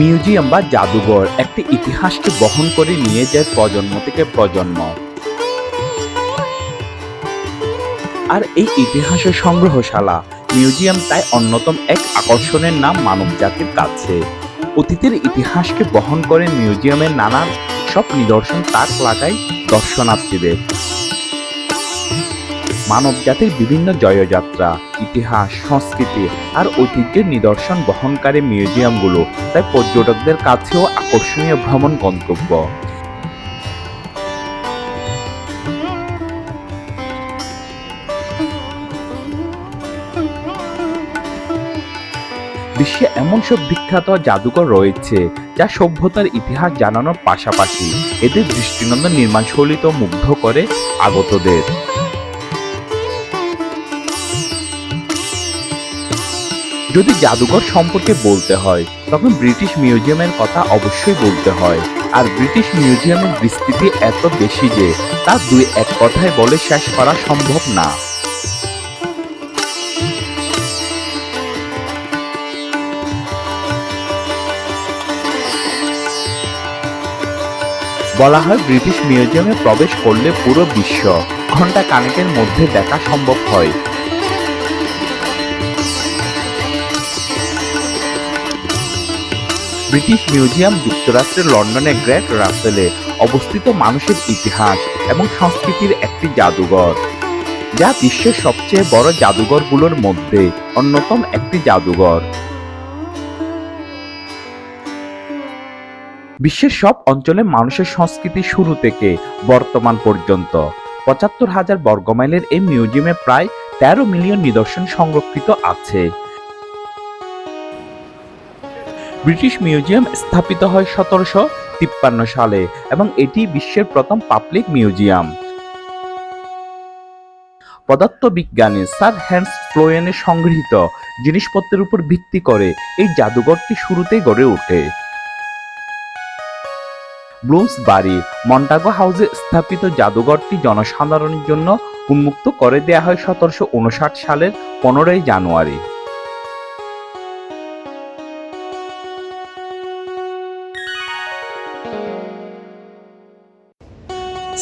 Museum বা জাদুঘর একটি ইতিহাসকে বহন করে নিয়ে যায় প্রজন্ম থেকে প্রজন্ম। আর এই ইতিহাসের সংগ্রহশালা, মিউজিয়াম তাই অন্যতম এক আকর্ষণের নাম মানব জাতির কাছে। অতীতের ইতিহাসকে বহন করে মিউজিয়ামের নানান সব নিদর্শন তাক লাগায় দর্শনার্থীদের। মানব জাতির বিভিন্ন জয়যাত্রা, ইতিহাস, সংস্কৃতি আর ঐতিহ্যের নিদর্শন বহনকারী মিউজিয়ামগুলো তাই পর্যটকদের কাছেও আকর্ষণীয় ভ্রমণ গন্তব্য। বিশ্বে এমন সব বিখ্যাত জাদুঘর রয়েছে যা সভ্যতার ইতিহাস জানানোর পাশাপাশি এদের দৃষ্টিনন্দন নির্মাণশৈলী তো মুগ্ধ করে আগতদের। যদি জাদুঘর সম্পর্কে বলতে হয়, তখন ব্রিটিশ মিউজিয়ামের কথা অবশ্যই বলতে হয়। আর ব্রিটিশ মিউজিয়ামের বিস্তৃতি এত বেশি যে, তা দুই এক কথায় বলে শেষ করা সম্ভব না। বলা হয় ব্রিটিশ মিউজিয়ামে প্রবেশ করলে পুরো বিশ্ব ঘণ্টা কানেকের মধ্যে দেখা সম্ভব হয়। ব্রিটিশ মিউজিয়াম যুক্তরাষ্ট্রের লন্ডনের গ্রেট রাসেলে অবস্থিত মানুষের ইতিহাস এবং সংস্কৃতির একটি জাদুঘর। যা বিশ্বের সবচেয়ে বড় জাদুঘরগুলোর মধ্যে অন্যতম একটি জাদুঘর। বিশ্বের সব অঞ্চলে মানুষের সংস্কৃতি শুরু থেকে বর্তমান পর্যন্ত। পঁচাত্তর হাজার বর্গমাইলের এই মিউজিয়ামে প্রায় তেরো মিলিয়ন নিদর্শন সংরক্ষিত আছে। ব্রিটিশ মিউজিয়াম স্থাপিত হয় সতেরোশো তিপ্পান্ন সালে এবং এটি বিশ্বের প্রথম পাবলিক মিউজিয়াম। পদার্থবিজ্ঞানী স্যার হ্যান্স ফ্লোয়েনের সংগৃহীত জিনিসপত্রের উপর ভিত্তি করে এই জাদুঘরটি শুরুতেই গড়ে ওঠে। ব্লুমসবারি, মন্টাগো হাউসে স্থাপিত জাদুঘরটি জনসাধারণের জন্য উন্মুক্ত করে দেয়া হয় সতেরোশো উনষাট সালের পনেরোই জানুয়ারি।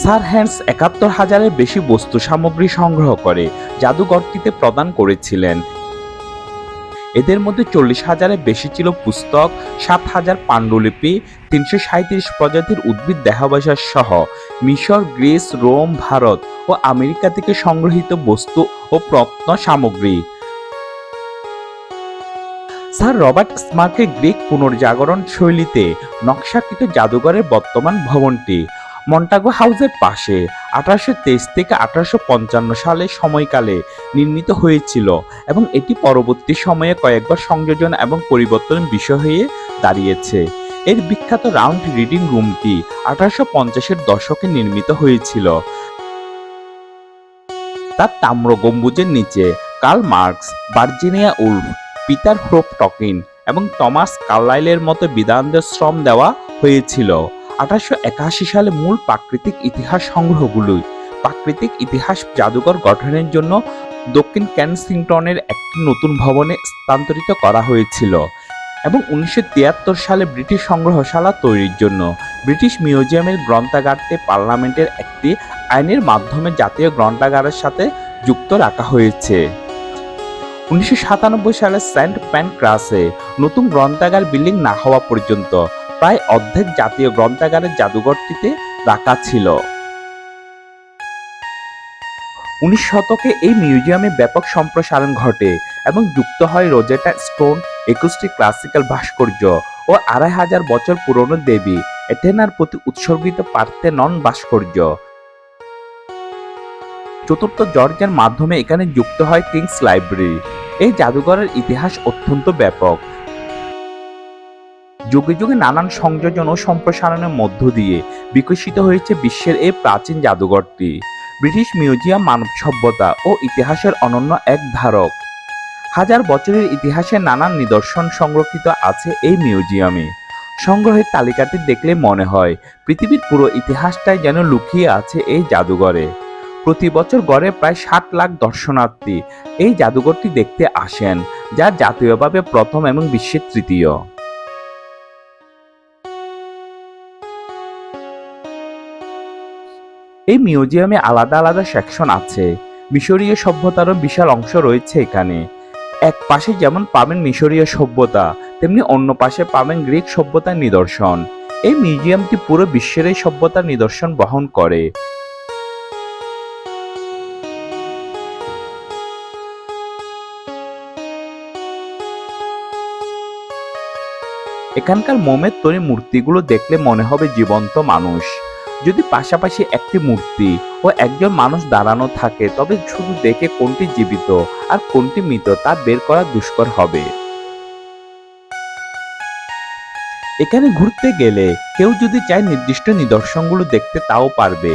স্যার হ্যান্স একাত্তর হাজারের বেশি বস্তু সামগ্রী সংগ্রহ করে জাদুঘরটিতে প্রদান করেছিলেন। এদের মধ্যে চল্লিশ হাজারের বেশি ছিল পুস্তক, সাত হাজার পাণ্ডুলিপি, তিনশো সাঁত্রিশ প্রজাতির উদ্ভিদ দেহাবশেষ সহ। মিশর, গ্রিস, রোম, ভারত ও আমেরিকা থেকে সংগ্রহীত বস্তু ও প্রত্ন সামগ্রী। স্যার রবার্ট স্মার্কের গ্রিক পুনর্জাগরণ শৈলীতে নকশাকৃত জাদুঘরের বর্তমান ভবনটি মন্টাগো হাউসের পাশে আঠারোশো তেইশ থেকে আঠারোশো পঞ্চান্ন সালে সময়কালে নির্মিত হয়েছিল এবং এটি পরবর্তী সময়ে কয়েকবার সংযোজন এবং পরিবর্তন বিষয় হয়ে দাঁড়িয়েছে। এর বিখ্যাত রাউন্ড রিডিং রুমটি আঠারোশো পঞ্চাশের দশকে নির্মিত হয়েছিল। তার তাম্র গম্বুজের নিচে কার্ল মার্কস, ভার্জিনিয়া উল্ফ পিতার হোপ টকিন এবং টমাস কার্লাইলের মতো বিধানদের শ্রম দেওয়া হয়েছিল। আঠারোশো একাশি সালে মূল প্রাকৃতিক ইতিহাস সংগ্রহগুলোই। প্রাকৃতিক ইতিহাস জাদুঘর গঠনের জন্য দক্ষিণ ক্যানসিংটনের একটি নতুন ভবনে স্থানান্তরিত করা হয়েছিল এবং উনিশশো তিয়াত্তর সালে ব্রিটিশ সংগ্রহশালা তৈরির জন্য। ব্রিটিশ মিউজিয়ামের গ্রন্থাগারটি পার্লামেন্টের একটি আইনের মাধ্যমে জাতীয় গ্রন্থাগারের সাথে যুক্ত রাখা হয়েছে। উনিশশো সাতানব্বই সালে সেন্ট প্যানক্রাসে নতুন গ্রন্থাগার বিল্ডিং না হওয়া পর্যন্ত প্রায় অর্ধেক জাতীয় গ্রন্থাগারের জাদুঘরটিতে রাখা ছিল। উনিশ শতকে এই মিউজিয়ামে ব্যাপক সম্প্রসারণ ঘটে এবং যুক্ত হয় রোজেটা স্টোন, একুশটি ক্লাসিক্যাল ভাস্কর্য ও আড়াই হাজার বছর পুরনো দেবী, এথেনার প্রতি উৎসর্গিত পার্থেনন ভাস্কর্য। চতুর্থ জর্জের মাধ্যমে এখানে যুক্ত হয় কিংস লাইব্রেরি। এই জাদুঘরের ইতিহাস অত্যন্ত ব্যাপক। যুগে যুগে নানান সংযোজন ও সম্প্রসারণের মধ্য দিয়ে বিকশিত হয়েছে বিশ্বের এই প্রাচীন জাদুঘরটি। ব্রিটিশ মিউজিয়াম মানব সভ্যতা ও ইতিহাসের অনন্য এক ধারক। হাজার বছরের ইতিহাসের নানান নিদর্শন সংরক্ষিত আছে এই মিউজিয়ামে। সংগ্রহের তালিকাটি দেখলে মনে হয়, পৃথিবীর পুরো ইতিহাসটাই যেন লুকিয়ে আছে এই জাদুঘরে। প্রতি বছর গড়ে প্রায় ষাট লাখ দর্শনার্থী এই জাদুঘরটি দেখতে আসেন, যা জাতীয়ভাবে প্রথম এবং বিশ্বের তৃতীয়। এই মিউজিয়ামে আলাদা আলাদা সেকশন আছে। মিশরীয় সভ্যতারও বিশাল অংশ রয়েছে এখানে। এক পাশে যেমন পাবেন মিশরীয় সভ্যতা, তেমনি অন্য পাশে পাবেন গ্রিক সভ্যতার নিদর্শন। এই মিউজিয়ামটি পুরো বিশ্বের এই সভ্যতার নিদর্শন বহন করে। এখানকার মোমের তৈরি মূর্তিগুলো দেখলে মনে হবে জীবন্ত মানুষ। যদি পাশাপাশি একটি মূর্তি ও একজন মানুষ দাঁড়ানো থাকে, তবে শুধু দেখে কোনটি জীবিত আর কোনটি মৃত তা বের করা দুষ্কর হবে। এখানে ঘুরতে গেলে কেউ যদি চায় নির্দিষ্ট নিদর্শনগুলো দেখতে তাও পারবে।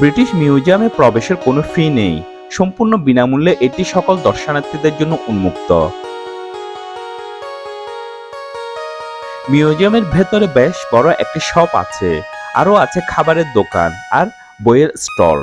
ব্রিটিশ মিউজিয়ামে প্রবেশের কোনো ফি নেই। সম্পূর্ণ বিনামূল্যে এটি সকল দর্শনার্থীদের জন্য উন্মুক্ত। মিউজিয়ামের ভেতরে বেশ বড় একটি শপ আছে। আরও আছে খাবারের দোকান আর বইয়ের স্টল।